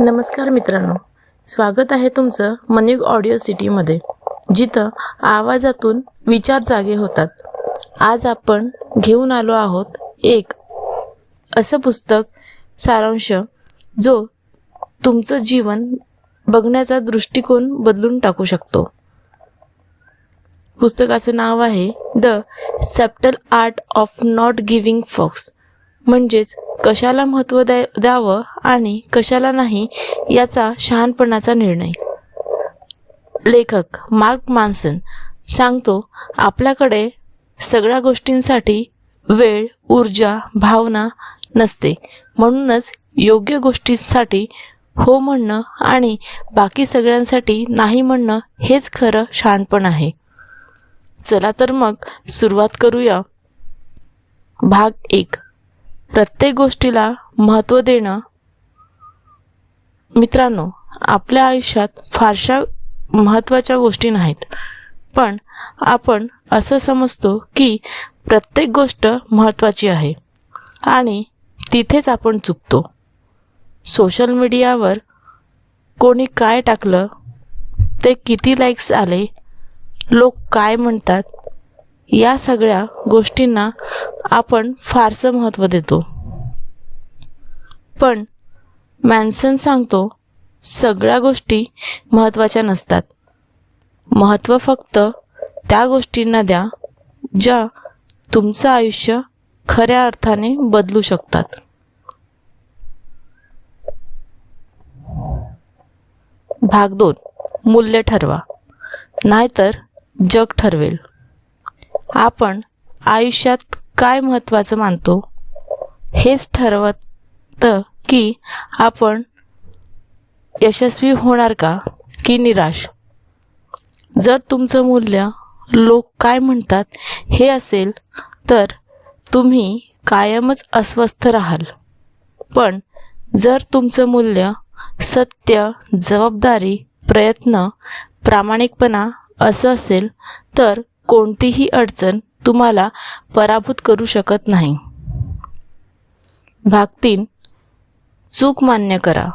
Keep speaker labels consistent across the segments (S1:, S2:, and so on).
S1: नमस्कार मित्रांनो. स्वागत आहे तुमचं मनिक ऑडिओ सिटीमध्ये जिथं आवाजातून विचार जागे होतात. आज आपण घेऊन आलो आहोत एक असं पुस्तक सारांश जो तुमचं जीवन बघण्याचा दृष्टिकोन बदलून टाकू शकतो. पुस्तकाचं नाव आहे the subtle art of not giving fucks. म्हणजेच कशाला महत्त्व द्या द्यावं आणि कशाला नाही याचा शहाणपणाचा निर्णय. लेखक मार्क मान्सन सांगतो आपल्याकडे सगळ्या गोष्टींसाठी वेळ ऊर्जा भावना नसते. म्हणूनच योग्य गोष्टींसाठी हो म्हणणं आणि बाकी सगळ्यांसाठी नाही म्हणणं हेच खरं शहाणपण आहे. चला तर मग सुरुवात करूया. भाग एक. प्रत्येक गोष्टीला महत्त्व देणं मित्रांनो आपल्या आयुष्यात फारशा महत्त्वाच्या गोष्टी नाहीत. पण आपण असं समजतो की प्रत्येक गोष्ट महत्त्वाची आहे आणि तिथेच आपण चुकतो. सोशल मीडियावर कोणी काय टाकलं ते किती लाईक्स आले लोक काय म्हणतात या सगळ्या गोष्टींना आपण फारसं महत्त्व देतो. पण मॅन्सन सांगतो सगळ्या गोष्टी महत्त्वाच्या नसतात. महत्त्व फक्त त्या गोष्टींना द्या ज्या तुमचं आयुष्य खऱ्या अर्थाने बदलू शकतात. भाग दोन. मूल्य ठरवा. नाहीतर जग ठरवेल. आपण आयुष्यात काय महत्त्वाचं मानतो? हेच ठरवतं की आपण यशस्वी होणार का की निराश? जर तुमचं मूल्य लोक काय म्हणतात हे असेल तर तुम्ही कायमच अस्वस्थ राहाल. पण जर तुमचं मूल्य सत्य जबाबदारी प्रयत्न प्रामाणिकपणा असं असेल तर कोणतीही अडचण तुम्हाला पराभूत करू शकत नाही. भाग तीन. चूक मान्य करा.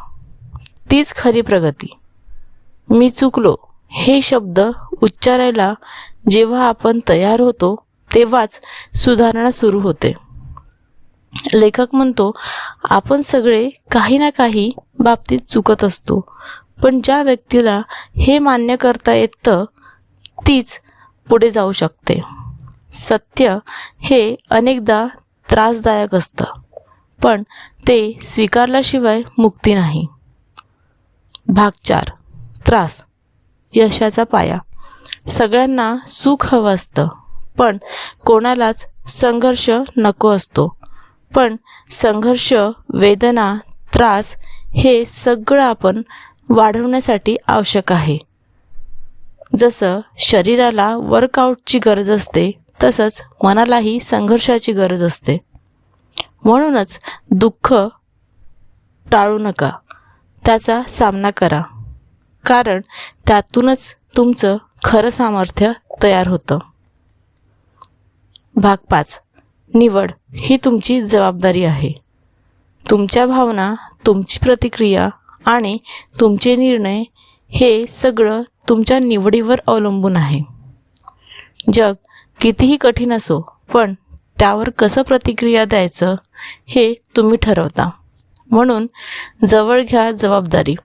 S1: तीच खरी प्रगती. मी चुकलो हे शब्द उच्चारायला जेव्हा आपण तयार होतो तेव्हाच सुधारणा सुरू होते. लेखक म्हणतो आपण सगळे काही ना काही बाबतीत चुकत असतो पण ज्या व्यक्तीला हे मान्य करता येतं तीच पुढे जाऊ शकते. सत्य हे अनेकदा त्रासदायक असतं पण ते स्वीकारल्याशिवाय मुक्ती नाही. भाग चार त्रास यशाचा पाया. सगळ्यांना सुख हवं असतं पण कोणालाच संघर्ष नको असतो. पण संघर्ष वेदना त्रास हे सगळं आपण वाढवण्यासाठी आवश्यक आहे. जसं शरीराला वर्कआउटची गरज असते तसंच मनालाही संघर्षाची गरज असते. म्हणूनच दुःख टाळू नका. त्याचा सामना करा. कारण त्यातूनच तुमचं खरं सामर्थ्य तयार होतं. भाग पाच. निवड ही तुमची जबाबदारी आहे. तुमच्या भावना तुमची प्रतिक्रिया आणि तुमचे निर्णय हे सगळं तुमच्या निवडीवर अवलंबून आहे. जग कितीही कठीण असो पण त्यावर कसं प्रतिक्रिया द्यायचं हे तुम्ही ठरवता. म्हणून जवळ घ्या जबाबदारी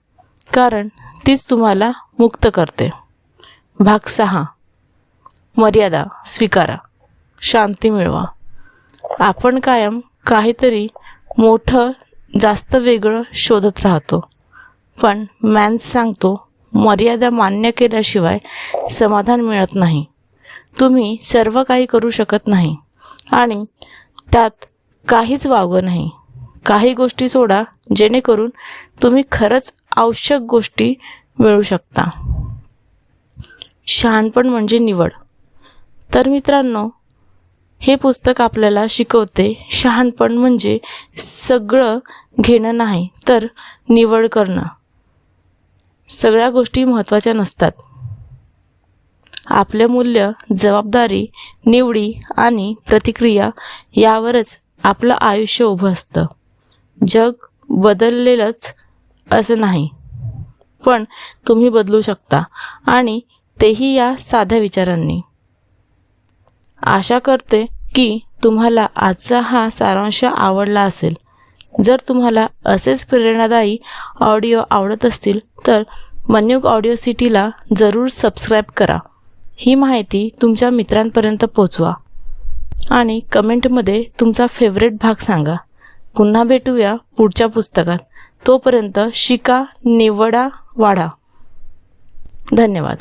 S1: कारण तीच तुम्हाला मुक्त करते. भाग सहा. मर्यादा स्वीकारा. शांती मिळवा. आपण कायम काहीतरी मोठं जास्त वेगळं शोधत राहतो. पण मॅन्स सांगतो मर्यादा मान्य केल्याशिवाय समाधान मिळत नाही. तुम्ही सर्व काही करू शकत नाही. आणि त्यात काहीच वावगं नाही. काही गोष्टी सोडा जेणेकरून तुम्ही खरंच आवश्यक गोष्टी मिळू शकता. शहाणपण म्हणजे निवड. तर मित्रांनो हे पुस्तक आपल्याला शिकवते शहाणपण म्हणजे सगळं घेणं नाही तर निवड करणं. सगळ्या गोष्टी महत्त्वाच्या नसतात. आपले मूल्य जबाबदारी निवडी आणि प्रतिक्रिया यावरच आपलं आयुष्य उभं असतं. जग बदललेलंच असं नाही. पण तुम्ही बदलू शकता आणि तेही या साध्या विचारांनी. आशा करते की तुम्हाला आजचा हा सारांश आवडला असेल. जर तुम्हाला असेच प्रेरणादायी ऑडिओ आवडत असतील तर मनयुग ऑडिओ सिटीला जरूर सबस्क्राईब करा. ही माहिती तुमच्या मित्रांपर्यंत पोचवा. आणि कमेंटमध्ये तुमचा फेवरेट भाग सांगा. पुन्हा भेटूया पुढच्या पुस्तकात. तोपर्यंत शिका निवडा वाढा. धन्यवाद.